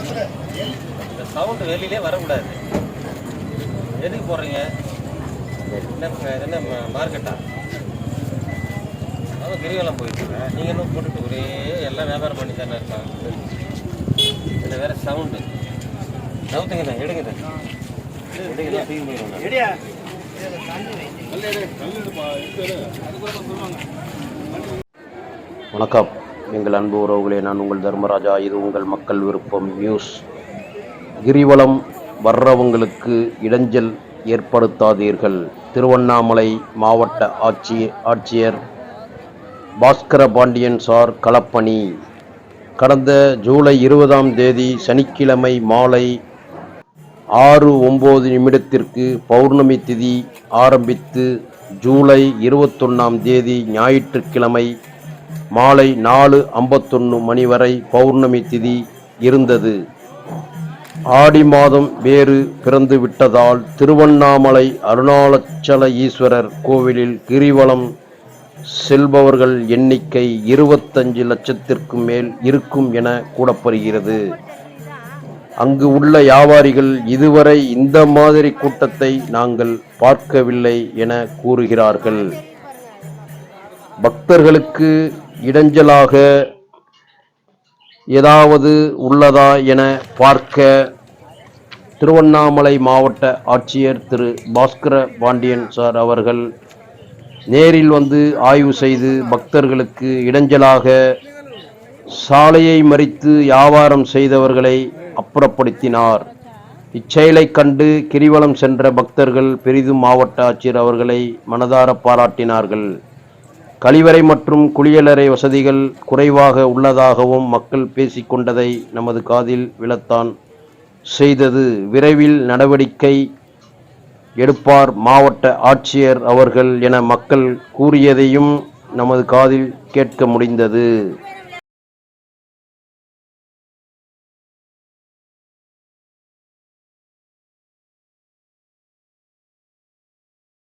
இந்த சவுண்டு வெளியிலே வரக்கூடாது எதுக்கு போடுறீங்க என்ன என்ன ம- மார்க்கெட்டா அவன் கிரிவலம் போயிட்டு இருக்கேன் நீங்கள் இன்னும் போட்டுட்டு ஒரே எல்லாம் வியாபாரம் பண்ணி தானே இருக்கான் இதில் வேற சவுண்டு நவுத்துங்க தான் எடுங்க தான் எடுங்க தான் தூக்கி போயிடுங்க வணக்கம் எங்கள் அன்பு உறவுகளே நான் உங்கள் தர்மராஜா. இது உங்கள் மக்கள் விருப்பம் நியூஸ். கிரிவலம் வர்றவங்களுக்கு இடைஞ்சல் ஏற்படுத்தாதீர்கள். திருவண்ணாமலை மாவட்ட ஆட்சி ஆட்சியர் பாஸ்கர பாண்டியன் சார் களப்பணி. கடந்த ஜூலை இருபதாம் தேதி சனிக்கிழமை மாலை ஆறு ஒம்பது நிமிடத்திற்கு பௌர்ணமி திதி ஆரம்பித்து ஜூலை இருபத்தொன்னாம் தேதி ஞாயிற்றுக்கிழமை மாலை நாலு ஐம்பத்தொன்று மணி வரை பௌர்ணமி திதி இருந்தது. ஆடி மாதம் வேறு பிறந்து விட்டதால் திருவண்ணாமலை அருணாச்சல ஈஸ்வரர் கோவிலில் கிரிவலம் செல்பவர்கள் எண்ணிக்கை இருபத்தஞ்சு லட்சத்திற்கு மேல் இருக்கும் என கூறப்படுகிறது. அங்கு உள்ள வியாபாரிகள் இதுவரை இந்த மாதிரி கூட்டத்தை நாங்கள் பார்க்கவில்லை என கூறுகிறார்கள். பக்தர்களுக்கு இடைஞ்சலாக ஏதாவது உள்ளதா என பார்க்க திருவண்ணாமலை மாவட்ட ஆட்சியர் திரு பாஸ்கர பாண்டியன் சார் அவர்கள் நேரில் வந்து ஆய்வு செய்து பக்தர்களுக்கு இடைஞ்சலாக சாலையை மறித்து வியாபாரம் செய்தவர்களை அப்புறப்படுத்தினார். இச்செயலை கண்டு கிரிவலம் சென்ற பக்தர்கள் பெரிதும் மாவட்ட ஆட்சியர் அவர்களை மனதார பாராட்டினார்கள். கழிவறை மற்றும் குளியலறை வசதிகள் குறைவாக உள்ளதாகவும் மக்கள் பேசிக்கொண்டதை நமது காதில் விழத்தான் செய்தது. விரைவில் நடவடிக்கை எடுப்பார் மாவட்ட ஆட்சியர் அவர்கள் என மக்கள் கூறியதையும் நமது காதில் கேட்க முடிந்தது.